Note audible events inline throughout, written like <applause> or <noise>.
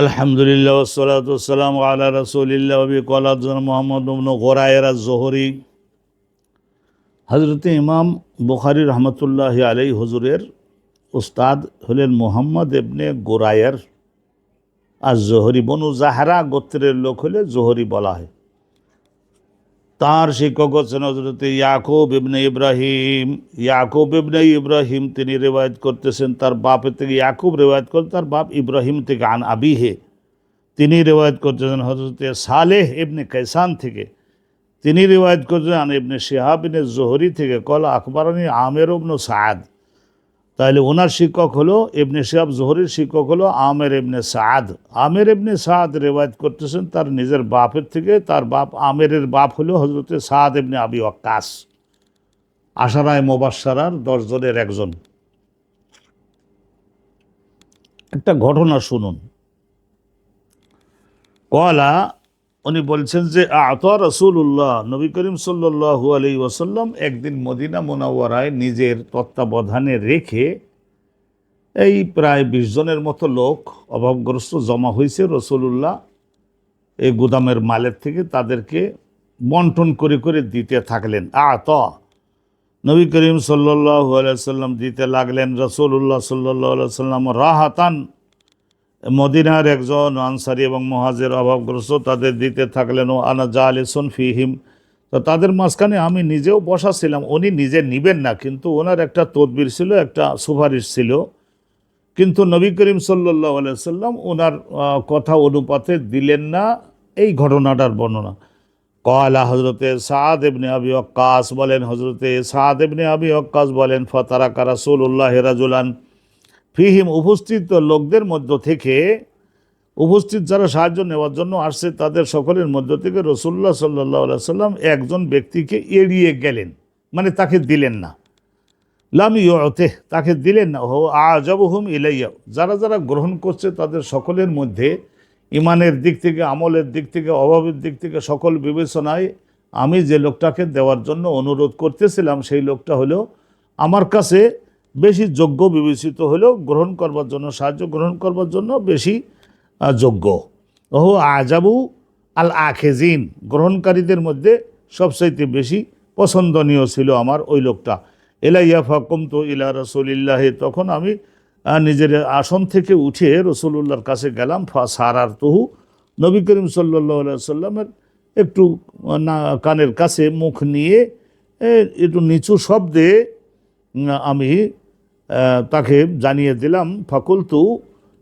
আলহামদুলিল্লাহ ওসলাতাম আল্লাহ রসুলিল্লাহ কলাজন মোহাম্মদ গোরায়েরা জোহরি। হজরত ইমাম বুখারি রহমতুল্লাহ আলাই হজুরের উস্তাদ হলেন মোহাম্মদ এবনে গোরায়ের আর জোহরি বনু জাহারা গোত্রের লোক হলে জোহরি বলা হয়। তার শিক্ষক হচ্ছেন হজরত ইয়াকুব ইবনে ইব্রাহিম ইয়াকুব ইবনে ইব্রাহিম তিনি রেওয়ায়ত করতেছেন তার বাপের থেকে ইয়াকুব রেওয়ায়ত করে তার বাপ ইব্রাহিম থেকে আন আবিহে তিনি রেওয়ায়ত করতেছেন হজরত সালেহ ইবনে কৈসান থেকে তিনি রেওয়ায়ত করতেছেন আন ইবনে শিহাব ইবনে জোহরি থেকে কল আকবরানি আমের ইবনু সাদ তাহলে ওনার শিক্ষক হলো ইবনে শিহাব জোহরির শিক্ষক হলো আমের ইবনে সাদ আমের ইবনে সাদ রেওয়ায়ত করতেছেন তার নিজের বাপের থেকে, তার বাপ আমেরের বাপ হলো হজরতে সাদ ইবনে আবি ওয়াক্কাস। আশারায় মোবাসারার দশজনের একজন। একটা ঘটনা শুনুন। কলা উনি বলছেন যে, আত রসুল্লাহ নবী করিম সাল্লু আলি ওসাল্লাম একদিন মদিনা মোনাওয়ারায় নিজের তত্ত্বাবধানে রেখে এই প্রায় বিশ জনের মতো লোক অভাবগ্রস্ত জমা হয়েছে রসুল্লাহ এই গুদামের মালের থেকে তাদেরকে বন্টন করে করে দিতে থাকলেন। আত, নবী করিম সাল্লাহ আলাইসাল্লাম দিতে লাগলেন রসুল্লাহ সাল্লাহ সাল্লাম রাহাতান মদিনার একজন আনসারি এবং মহাজের অভাবগ্রস্ত, তাদের দিতে থাকলেন, ও আনা জা আলিসন ফিহিম। তো তাদের মাঝখানে আমি নিজেও বসা ছিলাম উনি নিজে নিবেন না, কিন্তু ওনার একটা তদবির ছিল, একটা সুপারিশ ছিল। কিন্তু নবী করিম সাল্লাহ সাল্লাম ওনার কথা অনুপাতে দিলেন না, এই ঘটনাটার বর্ণনা। কয়লা হজরতে সাদ এবনে আবি অক্কাস বলেন হজরতে সাদ এবনে আবি অক্কাস বলেন ফতারা কারাসুল্লাহ হেরাজুলান ফিহিম উপস্থিত লোকদের মধ্য থেকে, উপস্থিত যারা সাহায্য নেওয়ার জন্য আসছে, তাদের সকলের মধ্য থেকে রসুল্লাহ সাল্লাহ সাল্লাম একজন ব্যক্তিকে এড়িয়ে গেলেন। মানে তাকে দিলেন না। লাম ইয়তে তাকে দিলেন না। হো আজবহুম ইলাইয়া। যারা যারা গ্রহণ করছে, তাদের সকলের মধ্যে ইমানের দিক থেকে, আমলের দিক থেকে, অভাবের দিক থেকে সকল বিবেচনায় আমি যে লোকটাকে দেওয়ার জন্য অনুরোধ করতেছিলাম, সেই লোকটা হলো আমার কাছে বেশি যোগ্য বিবেচিত হলেও গ্রহণ করবার জন্য সাহায্য, গ্রহণ করবার জন্য বেশি যোগ্য। ওহো আজাবু আল আখেজিন গ্রহণকারীদের মধ্যে সবচাইতে বেশি পছন্দনীয় ছিল আমার ওই লোকটা। এলাইয়া ফাকুম তো ইলা রসুলিল্লাহে, তখন আমি নিজের আসন থেকে উঠে রসুল্লাহর কাছে গেলাম ফা সারার তহু নবী করিম সাল্লাহ সাল্লামের একটু না, কানের কাছে মুখ নিয়ে একটু নিচু শব্দে আমি তাকে জানিয়ে দিলাম, ফাকুলতু,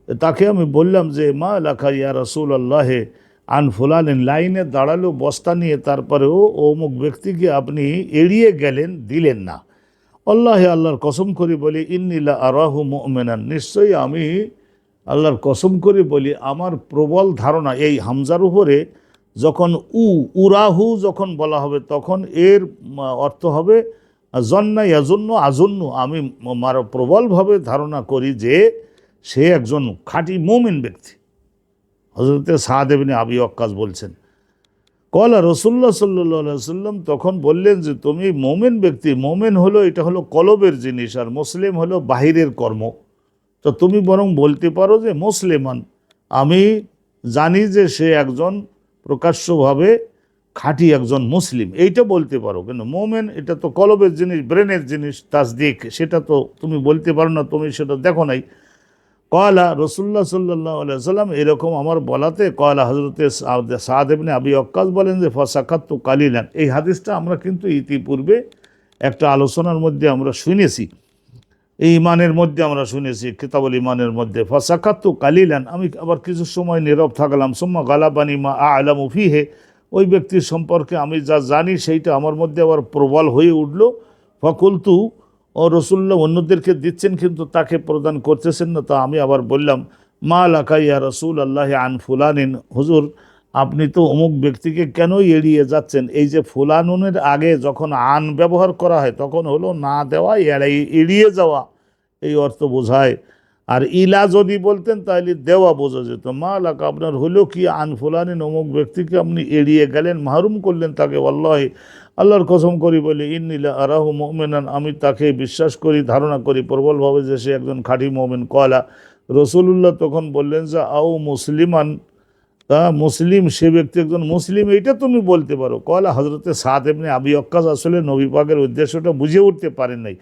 তাকে আমি বললাম যে, মা লেখা ইয়া রসুল আল্লাহে আন ফুলালেন লাইনে দাঁড়াল বস্তা নিয়ে, তারপরেও অমুক ব্যক্তিকে আপনি এড়িয়ে গেলেন, দিলেন না। আল্লাহে আল্লাহর কসম করি বলি ইন্নিলা আরাহু মেনান নিশ্চয়ই আমি আল্লাহর কসম করে বলি, আমার প্রবল ধারণা এই হামজার উপরে, যখন উ, উরাহু যখন বলা হবে, তখন এর অর্থ হবে জন্না ইয়াজন্য আজন্য আমি মার প্রবলভাবে ধারণা করি যে সে একজন খাঁটি মোমিন ব্যক্তি। হজরতে সাহাদেবিনী আবি অক্কাস বলছেন, কলা সাল্লাহ সাল্লাম তখন বললেন যে, তুমি মোমেন ব্যক্তি, মোমেন হলো, এটা হলো কলবের জিনিস আর মুসলিম হলো বাহিরের কর্ম। তো তুমি বরং বলতে পারো যে মুসলিমান। আমি জানি যে সে একজন প্রকাশ্যভাবে খাঁটি একজন মুসলিম, এইটা বলতে পারো। কিন্তু মোমেন, এটা তো কলবের জিনিস, ব্রেনের জিনিস, তাসদিক, সেটা তো তুমি বলতে পারো না, তুমি সেটা দেখো নাই। কয়লা রসুল্লাহ সাল্লাহ সাল্লাম এরকম আমার বলাতে কয়লা হজরতে সাহাদেবনে আবি অক্কাস বলেন যে ফসাকাত তো কালিলান। এই হাদিসটা আমরা কিন্তু ইতিপূর্বে একটা আলোচনার মধ্যে আমরা শুনেছি। এই ইমানের মধ্যে আমরা শুনেছি, কিতাবল ইমানের মধ্যে ফসাকাত তো কালিলান। আমি আবার কিছু সময় নীরব থাকলাম, সোম্মা গালাবানি মা আলাম উফিহে ওই ব্যক্তির সম্পর্কে আমি যা জানি সেইটা আমার মধ্যে আবার প্রবল হয়ে উঠল। ফকুলতু, ও রসুল্লাহ, অন্যদেরকে দিচ্ছেন কিন্তু তাকে প্রদান করতেছেন না। তা আমি আবার বললাম, মা লাকাইয়া রসুল আল্লাহ আন ফুলানিন। হুজুর, আপনি তো অমুক ব্যক্তিকে কেন এড়িয়ে যাচ্ছেন? এই যে ফুলানুনের আগে যখন আন ব্যবহার করা হয়, তখন হলো না দেওয়া, এড়াই, এড়িয়ে যাওয়া, এই অর্থ বোঝায়। আর ইলা যদি বলতেন তাহলে দেওয়া বোঝা যেত। মা লাকা আপনার হলো কি আন ফুলানিন অমুক ব্যক্তিকে আপনি এড়িয়ে গেলেন, মাহরুম করলেন তাকে? আল্লাহ আল্লাহর কসম করি বলে ইন্নিলা আরাহু মোমেনান, আমি তাকে বিশ্বাস করি, ধারণা করি, প্রবলভাবে যে সে একজন খাঁটি মোমেন। কয়লা রসুল্লাহ তখন বললেন যে, আও মুসলিমান মুসলিম, সে ব্যক্তি একজন মুসলিম, এইটা তুমি বলতে পারো। কলা হজরতে সাদ এমনি আবি অক্কাস আসলে নবী পাকের উদ্দেশ্যটা বুঝে উঠতে পারেন নাই।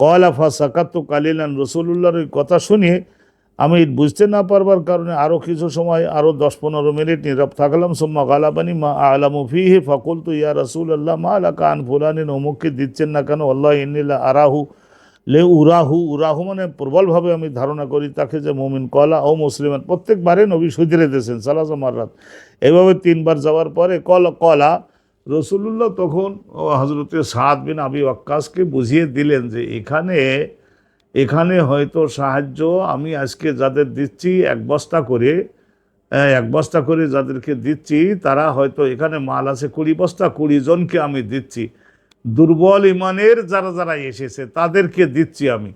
কলা ফা সাকাত্তু কালিলান রসুল্লাহর ওই কথা শুনে আমি বুঝতে না পারবার কারণে আরও কিছু সময় আরও দশ পনেরো মিনিট নীরব থাকলাম। সোম্মা গালাবানি মা আলামু ফিহে ফাকুল তু ইয়া রসুল আল্লাহ মা আলা কান ফুলানিন, অমুককে দিচ্ছেন না কেন? আল্লাহ ইন্নিল্লা আরাহু, লে উরাহু উরাহু মানে প্রবলভাবে আমি ধারণা করি তাকে যে মমিন কলা ও মুসলিমান প্রত্যেকবারে নবী সুদিরে দিয়েছেন সালাস মাররাত। এভাবে তিনবার যাওয়ার পরে কল, কলা রসুল্লাহ তখন হজরতে সাদ বিন আবি ওয়াক্কাসকে বুঝিয়ে দিলেন যে এখানে এখানে হয়তো সাহায্য আমি আজকে যাদের দিচ্ছি, এক বস্তা করে এক বস্তা করে যাদেরকে দিচ্ছি, তারা হয়তো এখানে মাল আছে কুড়ি বস্তা, কুড়ি জনকে আমি দিচ্ছি। দুর্বল ইমানের যারা যারা এসেছে, তাদেরকে দিচ্ছি আমি।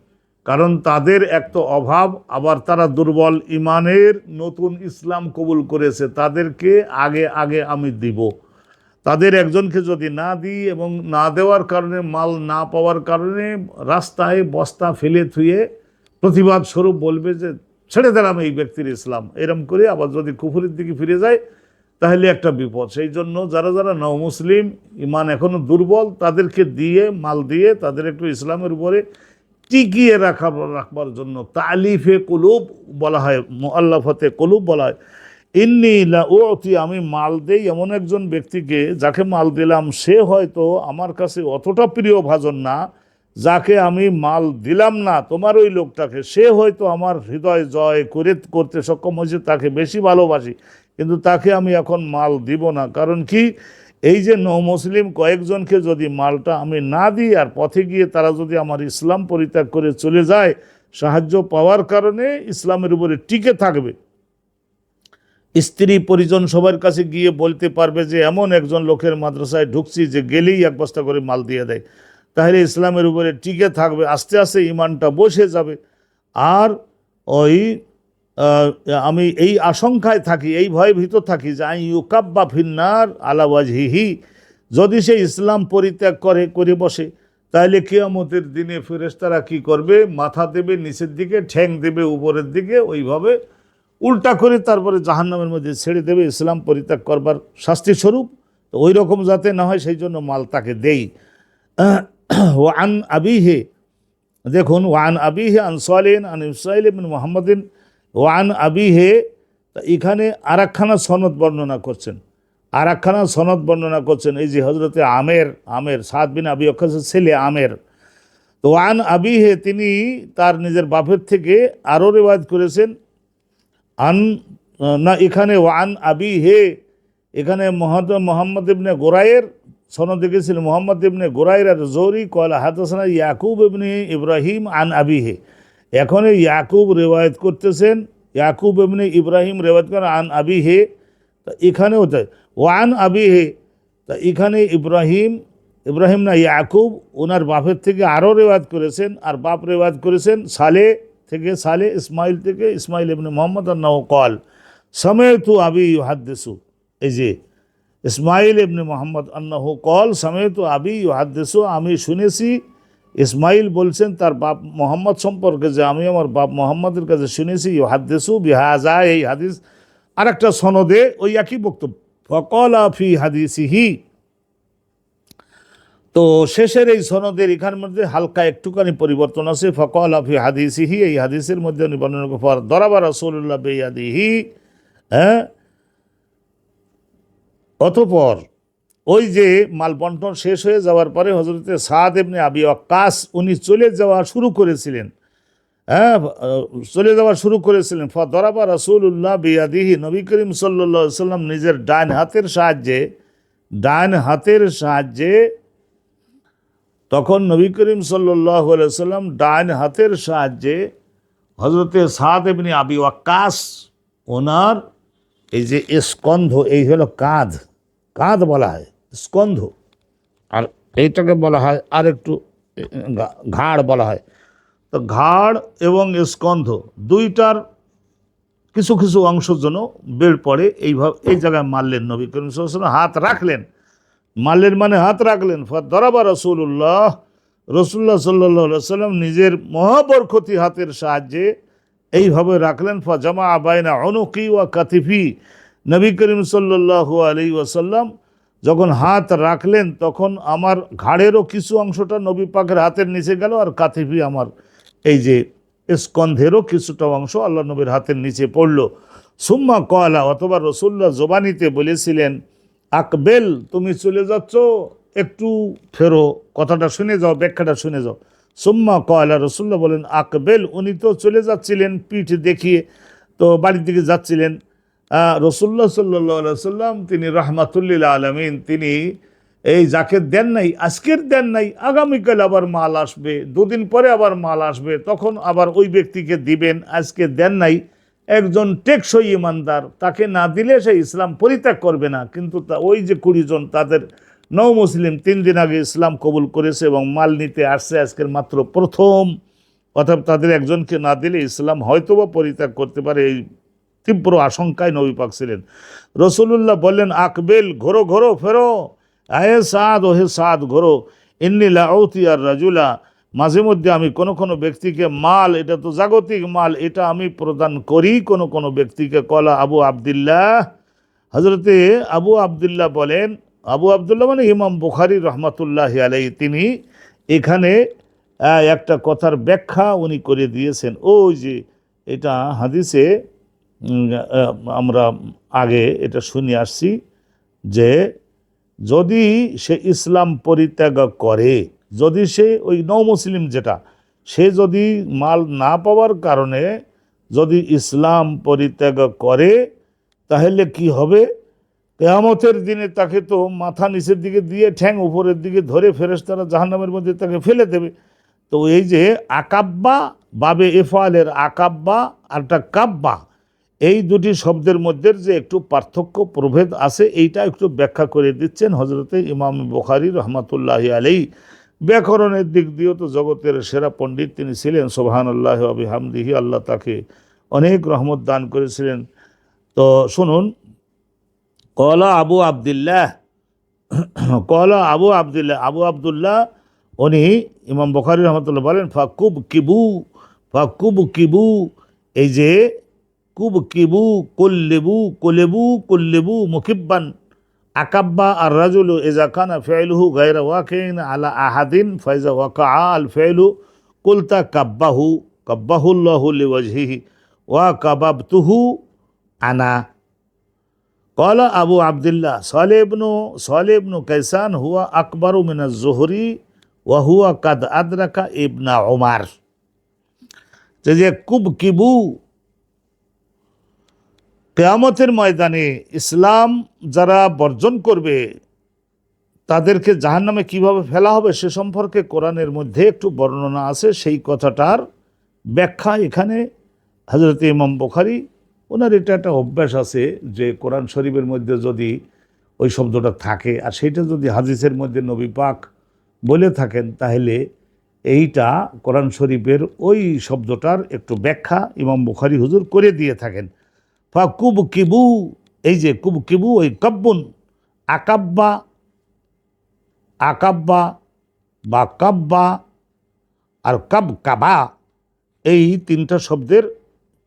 কারণ তাদের এক তো অভাব, আবার তারা দুর্বল ইমানের নতুন ইসলাম কবুল করেছে, তাদেরকে আগে আগে আমি দিব। তাদের একজনকে যদি না দিই এবং না দেওয়ার কারণে, মাল না পাওয়ার কারণে রাস্তায় বস্তা ফেলে থুয়ে প্রতিবাদ স্বরূপ বলবে যে, ছেড়ে দিলাম এই ব্যক্তির ইসলাম। এরম করে আবার যদি কুফুরের দিকে ফিরে যায়, তাহলে একটা বিপদ। সেই জন্য যারা যারা নও মুসলিম ইমান এখনও দুর্বল, তাদেরকে দিয়ে, মাল দিয়ে তাদের একটু ইসলামের উপরে টিকিয়ে রাখা, রাখবার জন্য তালিফে কুলুব বলা হয় মোয়াল্লাফতে কুলুব বলা হয়। ইন্নি ওতি আমি মাল দেই এমন একজন ব্যক্তিকে যাকে মাল দিলাম, সে হয়তো আমার কাছে অতটা প্রিয় ভাজন না, যাকে আমি মাল দিলাম না, তোমার ওই লোকটাকে। সে হয়তো আমার হৃদয় জয় করে, করতে সক্ষম হয়েছে, তাকে বেশি ভালোবাসি, কিন্তু তাকে আমি এখন মাল দিব না। কারণ কি? এই যে নৌ মুসলিম কয়েকজনকে যদি মালটা আমি না দিই, আর পথে গিয়ে তারা যদি আমার ইসলাম পরিত্যাগ করে চলে যায়, সাহায্য পাওয়ার কারণে ইসলামের উপরে টিকে থাকবে। স্ত্রী পরিজন সবার কাছে গিয়ে বলতে পারবে যে এমন একজন লোকের মাদ্রাসায় ঢুকছি যে গেলেই এক বস্তা করে মাল দিয়ে দেয়। তাহলে ইসলামের উপরে টিকে থাকবে, আস্তে আস্তে ইমানটা বসে যাবে। আর ওই আমি এই আশঙ্কায় থাকি, এই ভয়ে ভিতর থাকি যে আই ইউকাব্বা ফিন্নার আলাওয়াজহিহি যদি সে ইসলাম পরিত্যাগ করে করে বসে, তাহলে কিয়ামতের দিনে ফেরেশতারা কি করবে? মাথা দেবে, নিচের দিকে, ঠ্যাং দেবে, উপরের দিকে, ওইভাবে উল্টা করে তারপরে জাহান্নামের মধ্যে ছেড়ে দেবে, ইসলাম পরিত্যাগ করবার শাস্তি স্বরূপ। তো ওই রকম যাতে না হয়, সেই জন্য মাল তাকে দেই। <clears throat> ওয়ান আবিহে, দেখুন ওয়ান আবিহে আন সালিন আন ইসরাইল বিন মোহাম্মদিন ওয়ান আবিহে এখানে আর একখানা সনদ বর্ণনা করছেন। আর একখানা সনদ বর্ণনা করছেন, এই যে হজরতে আমের আমের সাত বিন আবি অক্ষাসের ছেলে আমের। তো ওয়ান আবিহে, তিনি তার নিজের বাপের থেকে আরও রেওয়াজ করেছেন আন, না, এখানে ওয়ান আবি হে, এখানে মোহাম্মদ ইবনে গোরাইয়ের সনদ দেখেছিল মোহাম্মদ ইবনে গোরাইয়ের আর জোরি কয়লা হাতাসানা ইয়াকুব ইবনে ইব্রাহিম আন আবি হে। এখন ইয়াকুব রেওয়ায়ত করতেছেন, ইয়াকুব ইবনে ইব্রাহিম রেওয়ায়ত করেন আন আবি হে। তা এখানেও তাই। ওয়ান আবি হে, তা এখানে ইব্রাহিম ইব্রাহিম না, ইয়াকুব, ওনার বাপের থেকে আরও রেওয়াজ করেছেন, আর বাপ রেওয়াজ করেছেন সালে থেকে, সালে ইসমাইল থেকে ইসমাইল ইবনে মোহাম্মদ আন্নাহ কল সময় তু আবি ইহাদ্দেসু এই যে ইসমাইল ইবনে মোহাম্মদ আন্নাহ কল সময় তু আবি ইহাদ্দেসু আমি শুনেছি, ইসমাইল বলছেন তার বাপ মোহাম্মদ সম্পর্কে যে আমি আমার বাপ মোহাম্মদের কাছে শুনেছি ইহাদ্দেসু বিহাজা এই হাদিস আর একটা সনদে ওই একই বক্তব্য। ফকল আফি হাদিসিহি তো শেষের এই সনদের এখান মধ্যে হালকা একটুখানি পরিবর্তন আছে। ফকল আফি হাদিসিহি, এই হাদিসের মধ্যে উনি বর্ণনা ফর রসুল্লাহ বেয়াদিহি হ্যাঁ? অতপর ওই যে মাল বন্টন শেষ হয়ে যাওয়ার পরে হজরতে সাদ এমনি আবি আকাশ উনি চলে যাওয়া শুরু করেছিলেন। হ্যাঁ চলে যাওয়া শুরু করেছিলেন। ফ দরাবা রসুল্লাহ বিয়াদিহি নবী করিম সাল্লা সাল্লাম নিজের ডান হাতের সাহায্যে, ডান হাতের সাহায্যে তখন নবী করিম সাল্লাম ডান হাতের সাহায্যে হজরতে সাদ এমনি আবি ওয়াক্কাস ওনার এই যে স্কন্ধ, এই হলো কাঁধ। কাঁধ বলা হয়, স্কন্ধ। আর এইটাকে বলা হয় আর একটু ঘাড় বলা হয়। তো ঘাড় এবং স্কন্ধ দুইটার কিছু কিছু অংশ জন্য বের পড়ে, এইভাবে, এই জায়গায় মারলেন নবী করিম ওয়াসাল্লাম, হাত রাখলেন। মারলেন মানে হাত রাখলেন। দরাবা রসুল্লাহ রসুল্লাহ সাল্লাহ সাল্লাম নিজের মহাবরকতি হাতের সাহায্যে এইভাবে রাখলেন। ফা জামা আবায়না অনুকি ওয়া কাতিফি। নবী করিম সাল্লাল্লাহু আলী ওয়াসাল্লাম যখন হাত রাখলেন, তখন আমার ঘাড়েরও কিছু অংশটা নবী পাকের হাতের নিচে গেল আর কাতিফি আমার এই যে স্কন্ধেরও কিছুটা অংশ আল্লাহ নবীর হাতের নিচে পড়ল। সুম্মা কয়লা অথবা রসুল্লাহ জবানিতে বলেছিলেন আকবেল তুমি চলে যাচ্ছ একটু ফেরো কথাটা শুনে যাও ব্যাখ্যাটা শুনে যাও। সুম্মা কয়লা রসুল্লাহ বলেন আকবেল উনি তো চলে যাচ্ছিলেন পিঠ দেখিয়ে তো বাড়ির দিকে যাচ্ছিলেন। আহ, রসুল্লাহ সাল্লাহ সাল্লাম তিনি রহমাতুল্লিল আলমিন তিনি এই যাকে দেন নাই আজকের দেন নাই আগামীকাল আবার মাল আসবে দুদিন পরে আবার মাল আসবে তখন আবার ওই ব্যক্তিকে দিবেন আজকে দেন নাই। একজন টেকসই ইমানদার, তাকে না দিলে সে ইসলাম পরিত্যাগ করবে না। কিন্তু তা, ওই যে কুড়ি জন, তাদের নৌ মুসলিম, তিন দিন আগে ইসলাম কবুল করেছে এবং মাল নিতে আসছে আজকের মাত্র প্রথম। অর্থাৎ তাদের একজনকে না দিলে ইসলাম হয়তোবা পরিত্যাগ করতে পারে এই তীব্র আশঙ্কায় নবী পাক ছিলেন। রসুল্লাহ বললেন, আকবেল, ঘোরো ঘোরো, ফেরো। আহে সাদ, ওহে সাদ, ঘোরো। ইন্নি লাউতি আর রাজুলা মাঝে মধ্যে আমি কোনো কোনো ব্যক্তিকে, মাল, এটা তো জাগতিক মাল, এটা আমি প্রদান করি। কোনো কোনো ব্যক্তিকে কলা আবু আবদুল্লাহ হজরতে আবু আবদুল্লাহ বলেন, আবু আবদুল্লাহ মানে ইমাম বুখারি রহমতুল্লাহ আলাই তিনি এখানে একটা কথার ব্যাখ্যা উনি করে দিয়েছেন। ওই যে এটা হাদিসে আমরা আগে এটা শুনে আসছি যে যদি সে ইসলাম পরিত্যাগ করে যদি সে ওই নৌ মুসলিম যেটা, সে যদি মাল না পাওয়ার কারণে যদি ইসলাম পরিত্যাগ করে, তাহলে কি হবে? কেয়ামতের দিনে তাকে তো মাথা নিচের দিকে দিয়ে ঠ্যাং উপরের দিকে ধরে ফেরেশতারা জাহান্নামের মধ্যে তাকে ফেলে দেবে। তো এই যে আকাব্বা বাবে এফালের আকাব্বা আর একটা কাব্বা, এই দুটি শব্দের মধ্যে যে একটু পার্থক্য প্রভেদ আছে, এইটা একটু ব্যাখ্যা করে দিচ্ছেন হজরতে ইমাম বুখারি রহমতুল্লাহ আলাই ব্যাকরণের দিক দিয়েও তো জগতের সেরা পণ্ডিত তিনি ছিলেন সোহান আল্লাহ আবিহামদিহি আল্লাহ তাকে অনেক রহমত দান করেছিলেন। তো শুনুন, কলা আবু আবদুল্লাহ, কলা আবু আবদুল্লাহ আবু আবদুল্লাহ, উনি ইমাম বখারি রহমতুল্লাহ বলেন, ফাকুব কিবু ফাকুব কিবু, এই যে কুব কিবু, কল্লেবু, কোলেবু, কল্লেবু মুখিব্বান أكبا الرجل إذا كان فعله غير واقع على أحد فإذا وقع الفعل قلت كبه كبه الله لوجهه وكببته أنا. قال أبو عبد الله صالح بن صالح بن كيسان هو أكبر من الزهري وهو قد أدرك ابن عمر. تجي كب كبو কেয়ামতের ময়দানে ইসলাম যারা বর্জন করবে, তাদেরকে জাহান্নামে কীভাবে ফেলা হবে সে সম্পর্কে কোরআনের মধ্যে একটু বর্ণনা আছে। সেই কথাটার ব্যাখ্যা এখানে হজরত ইমাম বুখারি, ওনার এটা একটা অভ্যাস আছে যে কোরআন শরীফের মধ্যে যদি ওই শব্দটা থাকে আর সেইটা যদি হাদিসের মধ্যে নবী পাক বলে থাকেন, তাহলে এইটা কোরআন শরীফের ওই শব্দটার একটু ব্যাখ্যা ইমাম বুখারি হুজুর করে দিয়ে থাকেন। ফা কুব কিবু এই যে কুব কিবু ওই কাব্বুন। আকাব্বা আকাব্বা বা কাব্বা আর কাব কাবা এই তিনটা শব্দের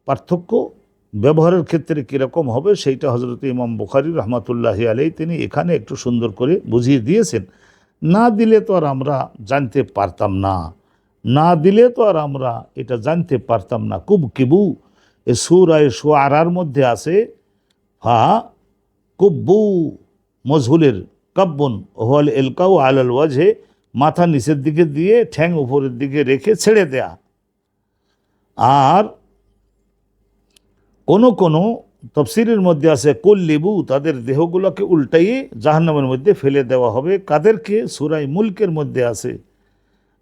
পার্থক্য ব্যবহারের ক্ষেত্রে কীরকম হবে সেইটা হজরত ইমাম বুখারি রহমতুল্লাহ আলাই তিনি এখানে একটু সুন্দর করে বুঝিয়ে দিয়েছেন। না দিলে তো আর আমরা জানতে পারতাম না। না দিলে তো আর আমরা এটা জানতে পারতাম না। কুব কিবু এ সুরায় সোয়ারার মধ্যে আছে, ফা কুব্বু মজহুলের কাব্বন ওয়াল এলকাউ আলাল ওয়াজে মাথা নিচের দিকে দিয়ে ঠ্যাং উপরের দিকে রেখে ছেড়ে দেয়া। আর কোনো কোনো তফসিরের মধ্যে আছে কল্লিবু তাদের দেহগুলোকে উল্টাইয়ে জাহান্নামের মধ্যে ফেলে দেওয়া হবে। কাদেরকে? সুরাই মুলকের মধ্যে আছে।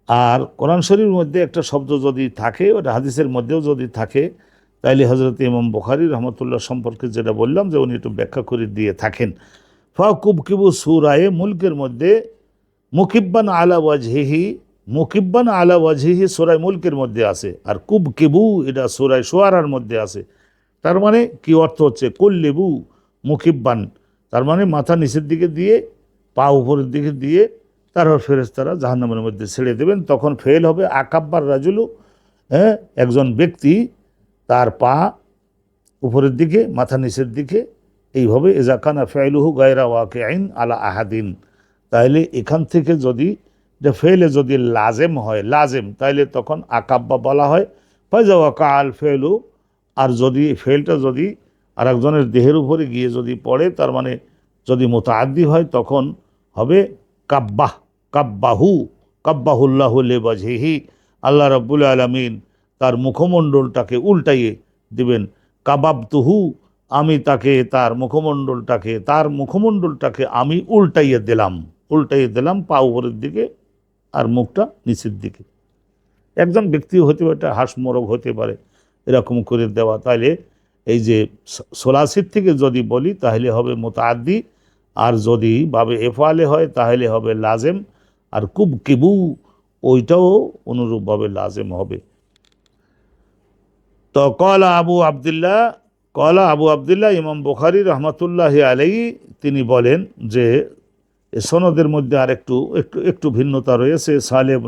আর কোরআন শরীর মধ্যে একটা শব্দ যদি থাকে, ওটা হাদিসের মধ্যেও যদি থাকে তাইলে হজরত ইমাম বখারি রহমতুল্লাহ সম্পর্কে যেটা বললাম যে উনি একটু ব্যাখ্যা করে দিয়ে থাকেন। ফা কুবকিবু সুরায়ে মুলকের মধ্যে মুকিব্বান আলা ওয়াজহিহি, মুকিব্বান আলা ওয়াজহিহি সুরাই মুলকের মধ্যে আছে আর কুব কিবু এটা সুরাই সোয়ারার মধ্যে আছে। তার মানে কি অর্থ হচ্ছে? কল্লেবু মুকিব্বান। তার মানে মাথা নিচের দিকে দিয়ে, পা উপরের দিকে দিয়ে তারপর ফেরেস্তারা জাহান্নামের মধ্যে ছেড়ে দেবেন। তখন ফেল হবে। আকাব্বার রাজুলু হ্যাঁ একজন ব্যক্তি তার পা উপরের দিকে, মাথা নিচের দিকে, এইভাবে এজাকানা ফেলুহু গায়রা ওয়াকে আইন আলা আহাদিন। তাহলে এখান থেকে যদি, যে ফেলে যদি লাজেম হয়, লাজেম, তাইলে তখন আকাব্বা বলা হয়, ফাইজা ওয়াকা আল ফেলু। আর যদি ফেলটা যদি আরেকজনের দেহের উপরে গিয়ে যদি পড়ে, তার মানে যদি মোতাদ্দি হয়, তখন হবে কাব্বাহ, কাব্বাহু, কাব্বাহুল্লাহ লেবাজহিহি আল্লাহ রব্বুল আলমিন তার মুখমণ্ডলটাকে উল্টাইয়ে দিবেন। কাবাবতুহু, আমি তাকে তার মুখমণ্ডলটাকে তার মুখমণ্ডলটাকে আমি উল্টাইয়ে দিলাম। উল্টাইয়ে দিলাম পা উপরের দিকে আর মুখটা নিচের দিকে। একজন ব্যক্তি হতে পারে, একটা হাঁস হতে পারে, এরকম করে দেওয়া। তাহলে এই যে সোলাসির থেকে যদি বলি, তাহলে হবে মোতাদ্দি আর যদি ভাবে এফালে হয়, তাহলে হবে লাজেম। আর কুব কিবু ওইটাও অনুরূপভাবে লাজেম হবে। তো কলা আবু আবদুল্লাহ কলা আবু আবদুল্লাহ ইমাম বুখারি রহমতুল্লাহ আলাই তিনি বলেন যে সনদের মধ্যে আর একটু একটু একটু ভিন্নতা রয়েছে। সালেব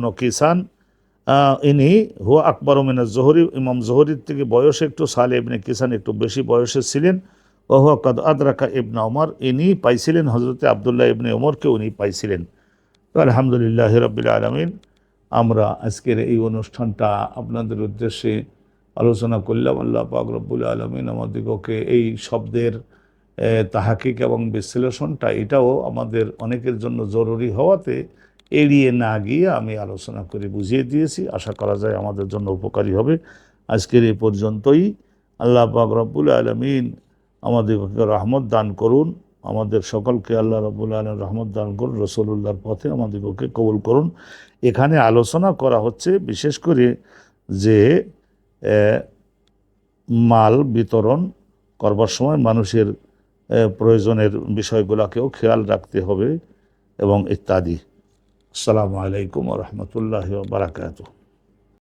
আহ, ইনি হুয়া আকবর মিনা জহরি ইমাম জহরির থেকে বয়স একটু সালে ইবনে কিসান একটু বেশি বয়সে ছিলেন। ও হুয়া কদ আদরাকা ইবনা ওমর ইনি পাইছিলেন হজরতে আবদুল্লাহ ইবনে ওমরকে উনি পাইছিলেন। আলহামদুলিল্লাহ রবিল আলমিন আমরা আজকের এই অনুষ্ঠানটা আপনাদের উদ্দেশ্যে আলোচনা করলাম আল্লাহ পাক রব্বুল আলমিন আমাদিগকে এই শব্দের তাহাকিক এবং বিশ্লেষণটা এটাও আমাদের অনেকের জন্য জরুরি হওয়াতে এড়িয়ে না গিয়ে আমি আলোচনা করে বুঝিয়ে দিয়েছি। আশা করা যায় আমাদের জন্য উপকারী হবে। আজকের এই পর্যন্তই। আল্লাহ পাক রব্বুল আলমিন আমাদেরকে রহমত দান করুন। আমাদের সকলকে আল্লাহ রব্বুল আলম রহমত দান করুন রসুল্লাহর পথে আমাদেরকে কবুল করুন। এখানে আলোচনা করা হচ্ছে বিশেষ করে যে এ, মাল বিতরণ করবার সময় মানুষের প্রয়োজনের বিষয়গুলোকেও খেয়াল রাখতে হবে এবং ইত্যাদি। আসসালামু আলাইকুম রহমতুল্লাহ বারাকাতুহ।